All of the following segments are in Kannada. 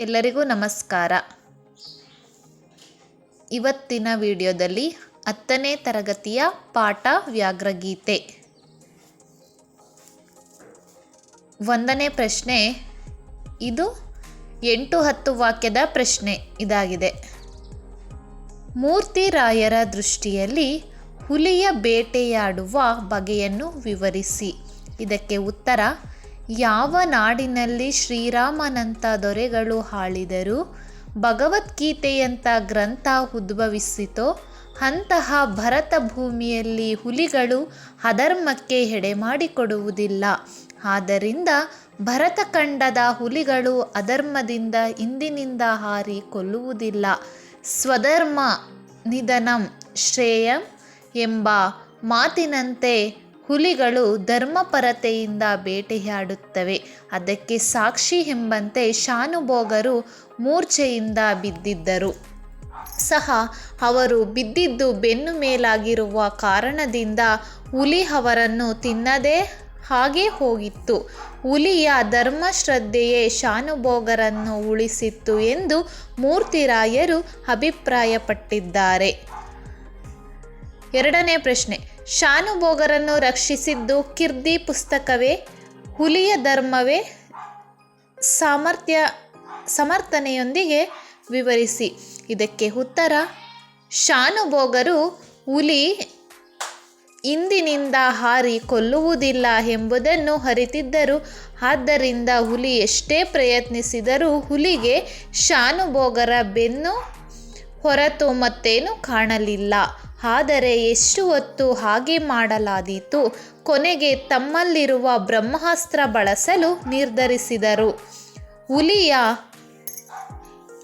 ಎಲ್ಲರಿಗೂ ನಮಸ್ಕಾರ. ಇವತ್ತಿನ ವಿಡಿಯೋದಲ್ಲಿ ಹತ್ತನೇ ತರಗತಿಯ ಪಾಠ ವ್ಯಾಘ್ರಗೀತೆ. ಒಂದನೇ ಪ್ರಶ್ನೆ, ಇದು ಎಂಟು ಹತ್ತು ವಾಕ್ಯದ ಪ್ರಶ್ನೆ ಇದಾಗಿದೆ. ಮೂರ್ತಿರಾಯರ ದೃಷ್ಟಿಯಲ್ಲಿ ಹುಲಿಯ ಬೇಟೆಯಾಡುವ ಬಗೆಯನ್ನು ವಿವರಿಸಿ. ಇದಕ್ಕೆ ಉತ್ತರ ಯಾವ ನಾಡಿನಲ್ಲಿ ಶ್ರೀರಾಮನಂಥ ದೊರೆಗಳು ಹಾಳಿದರು? ಭಗವದ್ಗೀತೆಯಂಥ ಗ್ರಂಥ ಉದ್ಭವಿಸಿತೋ? ಅಂತಹ ಭರತ ಭೂಮಿಯಲ್ಲಿ ಹುಲಿಗಳು ಅಧರ್ಮಕ್ಕೆ ಎಡೆಮಾಡಿಕೊಡುವುದಿಲ್ಲ ಆದ್ದರಿಂದ ಭರತಖಂಡದ ಹುಲಿಗಳು ಅಧರ್ಮದಿಂದ ಇಂದಿನಿಂದ ಹಾರಿ ಕೊಲ್ಲುವುದಿಲ್ಲ. ಸ್ವಧರ್ಮ ನಿಧನಂ ಶ್ರೇಯಂ ಎಂಬ ಮಾತಿನಂತೆ ಹುಲಿಗಳು ಧರ್ಮಪರತೆಯಿಂದ ಬೇಟೆಯಾಡುತ್ತವೆ. ಅದಕ್ಕೆ ಸಾಕ್ಷಿ ಎಂಬಂತೆ ಶಾನುಭೋಗರು ಮೂರ್ಛೆಯಿಂದ ಬಿದ್ದಿದ್ದರು. ಸಹ ಅವರು ಬಿದ್ದಿದ್ದು ಬೆನ್ನು ಮೇಲಾಗಿರುವ ಕಾರಣದಿಂದ ಹುಲಿ ಅವರನ್ನು ತಿನ್ನದೇ ಹಾಗೆ ಹೋಗಿತ್ತು. ಹುಲಿಯ ಧರ್ಮಶ್ರದ್ಧೆಯೇ ಶಾನುಭೋಗರನ್ನು ಉಳಿಸಿತ್ತು ಎಂದು ಮೂರ್ತಿರಾಯರು ಅಭಿಪ್ರಾಯಪಟ್ಟಿದ್ದಾರೆ. ಎರಡನೇ ಪ್ರಶ್ನೆ ಶಾನುಭೋಗರನ್ನು ರಕ್ಷಿಸಿದ್ದು ಕಿರ್ದಿ ಪುಸ್ತಕವೇ, ಹುಲಿಯ ಧರ್ಮವೇ. ಸಾಮರ್ಥ್ಯ, ಸಮರ್ಥನೆಯೊಂದಿಗೆ ವಿವರಿಸಿ. ಇದಕ್ಕೆ ಉತ್ತರ, ಶಾನುಭೋಗರು ಹುಲಿ ಇಂದಿನಿಂದ ಹಾರಿ ಕೊಲ್ಲುವುದಿಲ್ಲ ಎಂಬುದನ್ನು ಅರಿತಿದ್ದರು. ಆದ್ದರಿಂದ ಹುಲಿ ಎಷ್ಟೇ ಪ್ರಯತ್ನಿಸಿದರೂ ಹುಲಿಗೆ ಶಾನುಭೋಗರ ಬೆನ್ನು ಹೊರತು ಮತ್ತೇನು ಕಾಣಲಿಲ್ಲ. ಆದರೆ ಎಷ್ಟು ಹೊತ್ತು ಹಾಗೆ ಮಾಡಲಾದೀತು? ಕೊನೆಗೆ ತಮ್ಮಲ್ಲಿರುವ ಬ್ರಹ್ಮಾಸ್ತ್ರ ಬಳಸಲು ನಿರ್ಧರಿಸಿದರು. ಹುಲಿಯ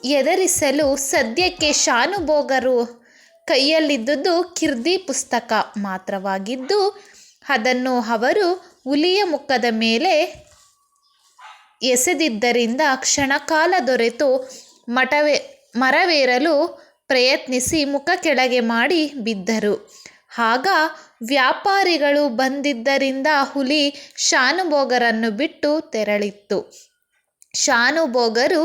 ಎದರಿಸಲು ಸದ್ಯಕ್ಕೆ ಶಾನುಭೋಗರು ಕೈಯಲ್ಲಿದ್ದುದು ಕಿರ್ದಿ ಪುಸ್ತಕ ಮಾತ್ರವಾಗಿದ್ದು, ಅದನ್ನು ಅವರು ಹುಲಿಯ ಮುಖದ ಮೇಲೆ ಎಸೆದಿದ್ದರಿಂದ ಕ್ಷಣಕಾಲ ದೊರೆತು ಮಠವೇ ಮರವೇರಲು ಪ್ರಯತ್ನಿಸಿ ಮುಖ ಕೆಳಗೆ ಮಾಡಿ ಬಿದ್ದರು. ಆಗ ವ್ಯಾಪಾರಿಗಳು ಬಂದಿದ್ದರಿಂದ ಹುಲಿ ಶಾನುಭೋಗರನ್ನು ಬಿಟ್ಟು ತೆರಳಿತ್ತು. ಶಾನುಭೋಗರು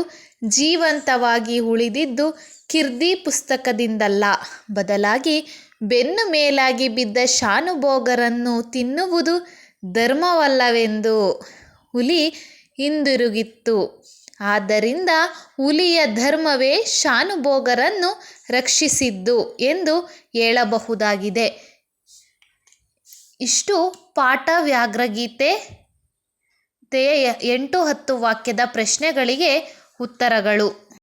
ಜೀವಂತವಾಗಿ ಉಳಿದಿದ್ದು ಕಿರ್ದಿ ಪುಸ್ತಕದಿಂದಲ್ಲ. ಬದಲಾಗಿ ಬೆನ್ನು ಮೇಲಾಗಿ ಬಿದ್ದ ಶಾನುಭೋಗರನ್ನು ತಿನ್ನುವುದು ಧರ್ಮವಲ್ಲವೆಂದು ಹುಲಿ ಹಿಂದಿರುಗಿತ್ತು. ಆದ್ದರಿಂದ ಹುಲಿಯ ಧರ್ಮವೇ ಶಾನುಭೋಗರನ್ನು ರಕ್ಷಿಸಿದ್ದು ಎಂದು ಹೇಳಬಹುದಾಗಿದೆ. ಇಷ್ಟು ಪಾಠ ವ್ಯಾಘ್ರಗೀತೆ. ಎಂಟು ಹತ್ತು ವಾಕ್ಯದ ಪ್ರಶ್ನೆಗಳಿಗೆ ಉತ್ತರಗಳು.